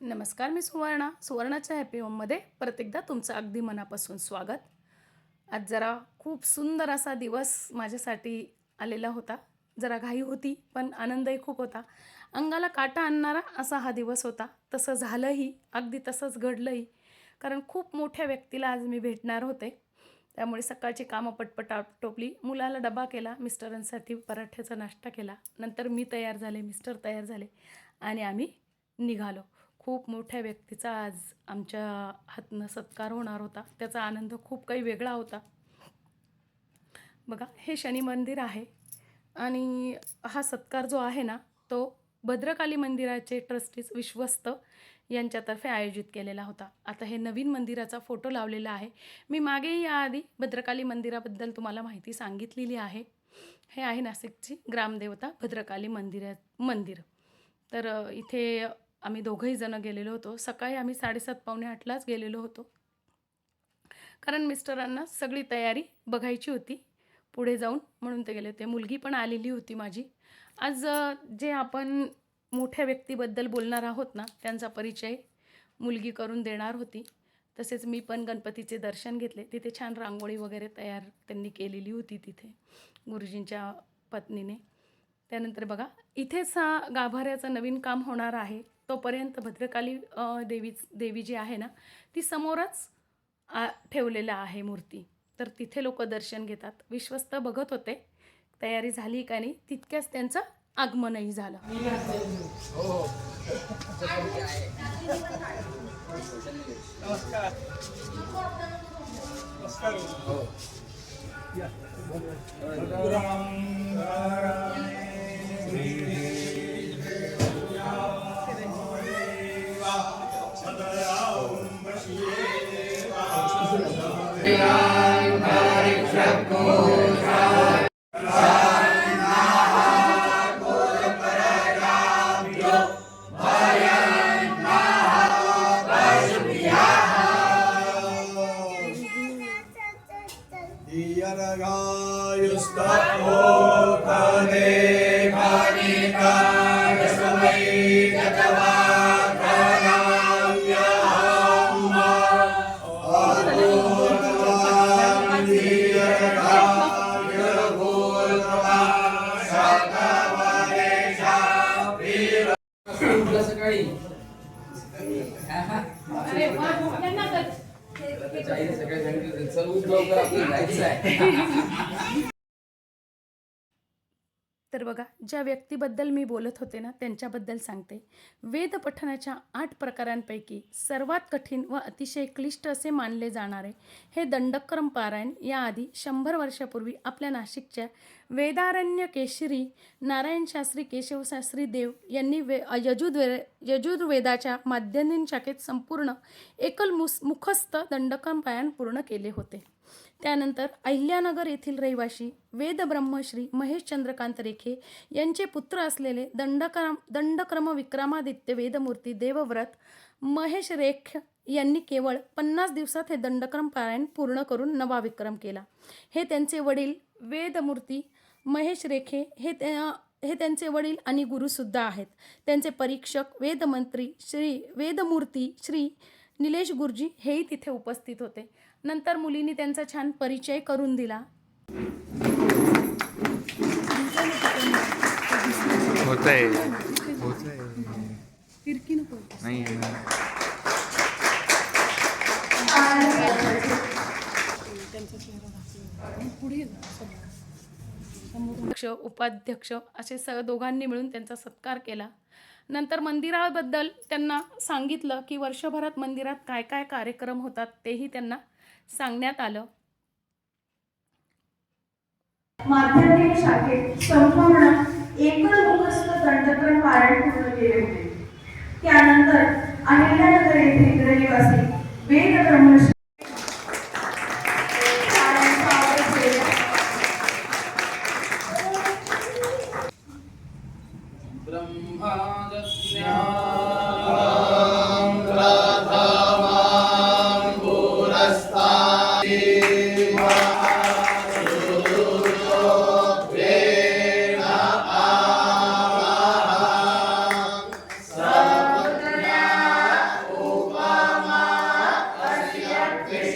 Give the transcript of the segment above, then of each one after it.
नमस्कार मी सुवर्णा. सुवर्णाच्या हॅपी होममध्ये परत एकदा तुमचं अगदी मनापासून स्वागत. आज जरा खूप सुंदर असा दिवस माझ्यासाठी आलेला होता. जरा घाई होती पण आनंदही खूप होता. अंगाला काटा आणणारा असा हा दिवस होता. तसं झालंही अगदी तसंच घडलंही. कारण खूप मोठ्या व्यक्तीला आज मी भेटणार होते. त्यामुळे सकाळची कामं पटपट टोपली मुलाला डबा केला मिस्टरांसाठी पराठ्याचा नाश्ता केला. नंतर मी तयार झाले मिस्टर तयार झाले आणि आम्ही निघालो. खूप मोठ्या व्यक्तीचा आज आमच्या हातनं सत्कार होणार होता. त्याचा आनंद खूप काही वेगळा होता. बघा हे शनी मंदिर आहे आणि हा सत्कार जो आहे ना तो भद्रकाली मंदिराचे ट्रस्टीज विश्वस्त यांच्यातर्फे आयोजित केलेला होता. आता हे नवीन मंदिराचा फोटो लावलेला आहे. मी मागेही याआधी भद्रकाली मंदिराबद्दल तुम्हाला माहिती सांगितलेली आहे. हे आहे नाशिकची ग्रामदेवता भद्रकाली मंदिरा मंदिर. तर इथे आम्ही दोघंही जणं गेलेलो होतो. सकाळी आम्ही साडेसात पावणे आठलाच गेलेलो होतो. कारण मिस्टरांना सगळी तयारी बघायची होती. पुढे जाऊन म्हणून ते गेले होते. मुलगी पण आलेली होती माझी. आज जे आपण मोठ्या व्यक्तीबद्दल बोलणार आहोत ना त्यांचा परिचय मुलगी करून देणार होती. तसेच मी पण गणपतीचे दर्शन घेतले. तिथे छान रांगोळी वगैरे तयार त्यांनी केलेली होती तिथे गुरुजींच्या पत्नीने. त्यानंतर बघा इथेच हा गाभाऱ्याचं नवीन काम होणार आहे. तोपर्यंत भद्रकाली देवी देवी जी आहे ना ती समोरच आ, ठेवलेलं आहे मूर्ती. तर तिथे लोक दर्शन घेतात. विश्वस्त बघत होते. तयारी झाली का नाही तितक्याच त्यांचं आगमनही झालं. हो, हो. Yeah. ताईने सकाळी सांगितलं तर बघा ज्या व्यक्तीबद्दल मी बोलत होते ना त्यांच्याबद्दल सांगते. वेद पठणाच्या आठ प्रकारांपैकी सर्वात कठीण व अतिशय क्लिष्ट असे मानले जाणारे हे दंडक्रम पारायण याआधी शंभर वर्षापूर्वी आपल्या नाशिकच्या वेदारण्य केशरी नारायणशास्त्री केशवशास्त्री देव यांनी वे यजुर्वे यजुर्वेदाच्या माध्यमिक शाखेत संपूर्ण एकल मुस मुखस्थ दंडक्रम पारायण पूर्ण केले होते. त्यानंतर अहिल्यानगर येथील रहिवाशी वेदब्रह्मश्री महेश चंद्रकांत रेखे यांचे पुत्र असलेले दंडक्रम दंडक्रम विक्रमादित्य वेदमूर्ती देवव्रत महेश रेख यांनी केवळ पन्नास दिवसात हे दंडक्रम पारायण पूर्ण करून नवा विक्रम केला. हे त्यांचे वडील वेदमूर्ती महेश रेखे हे त्या हे त्यांचे वडील आणि गुरुसुद्धा आहेत. त्यांचे परीक्षक वेदमंत्री श्री वेदमूर्ती श्री निलेश गुरुजी हेही तिथे उपस्थित होते. नंतर मुलींनी त्यांचा छान परिचय करून दिला. अध्यक्ष उपाध्यक्ष असे स दोघांनी मिळून त्यांचा सत्कार केला. नंतर मंदिराबद्दल त्यांना सांगितलं की वर्षभरात मंदिरात काय काय कार्यक्रम होतात तेही त्यांना सांगण्यात आलं. माध्यमिक शाखेत संपूर्ण एकल मुखस्थ दंडक्रम पारायण पूर्ण केले होते. त्यानंतर अहिल्यानगर येथे रहिवासी वेद ब्रह्मश्री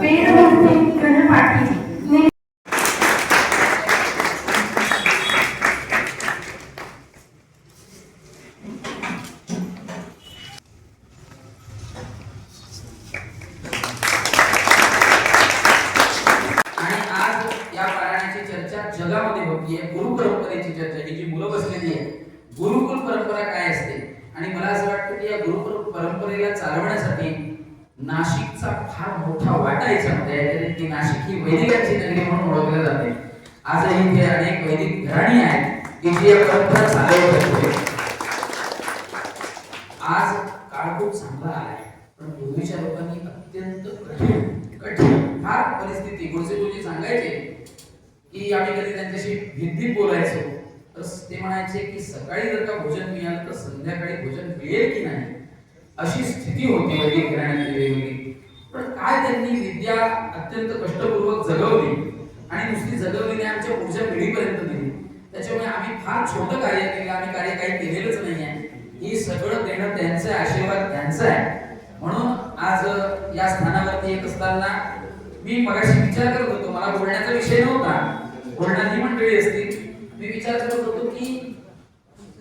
पेड़ पाठी नाशिकचा फार मोठा वाटा याच्यामध्ये. आहे की नाशिक ही वैदिकांची नगरी म्हणून ओळखली जाते. आजही इथे अनेक वैदिक घराणी आहेत की जी परंपरा चालवत होते आज काळ खूप चांगला आलाय पण पूर्वीच्या लोकांनी अत्यंत कठीण कठीण फार परिस्थिती गुरुजी गुरुजी सांगायचे की आम्ही कधी त्यांच्याशी भिंतीत बोलायचो. तर ते म्हणायचे की सकाळी जर का भोजन मिळालं तर संध्याकाळी भोजन मिळेल की नाही? अशी स्थिती होती वैदिक घराण्यात वेगवेगळी पण काय त्यांनी विद्या अत्यंत कष्टपूर्वक जगवली आणि नुसती जगवली नाही आमच्या पुढच्या पिढीपर्यंत दिली. त्याच्यामुळे आम्ही फार छोटं कार्य केलं आम्ही कार्य काही केलेलंच नाही आहे हे सगळं देणं त्यांचं आशीर्वाद त्यांचा आहे. म्हणून आज या स्थानावरती येत असताना मी मगाशी विचार करत होतो मला बोलण्याचा विषय नव्हता. बोलणारी मंडळी असतील. मी विचार करत होतो की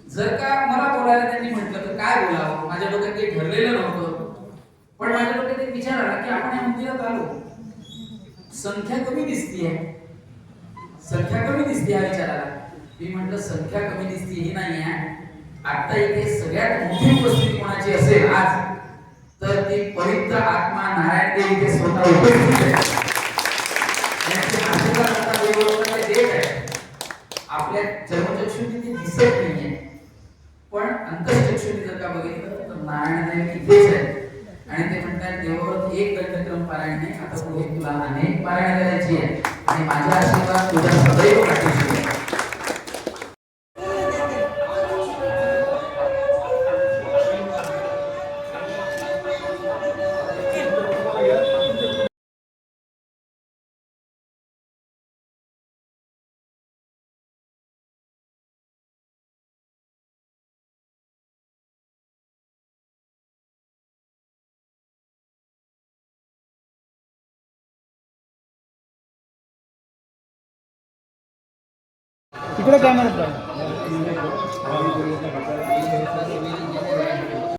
जर का मला बोलायला त्यांनी म्हटलं तर काय बोलावं? माझ्या डोक्यात काही ठरलेलं नव्हतं. पण माझ्या डोक्यात एक विचार आला की आपण या मंदिरात आलो. संख्या कमी दिसतीये. संख्या कमी दिसते हा विचार आला मी म्हटलं संख्या कमी दिसते ही नाही आहे आता इथे सगळ्यात मोठी उपस्थिती कोणाची असेल आज तर ती पवित्र आत्मा नारायण देव इथे स्वतः उपस्थित आहे. देत आहे. आपल्या चर्मचक्षुने ते दिसत नाहीये. पण अंतरचक्षुने जर का बघितलं तर नारायण देव इथेच आहे. आणि ते म्हणतात देवावर एक दंडक्रम पारायण नाही. आता पुढे तुला अनेक पारायण करायची आहे. आणि माझ्या आशीर्वाद तुझ्या सदैव पाठीशी. इकडे कॅमेरा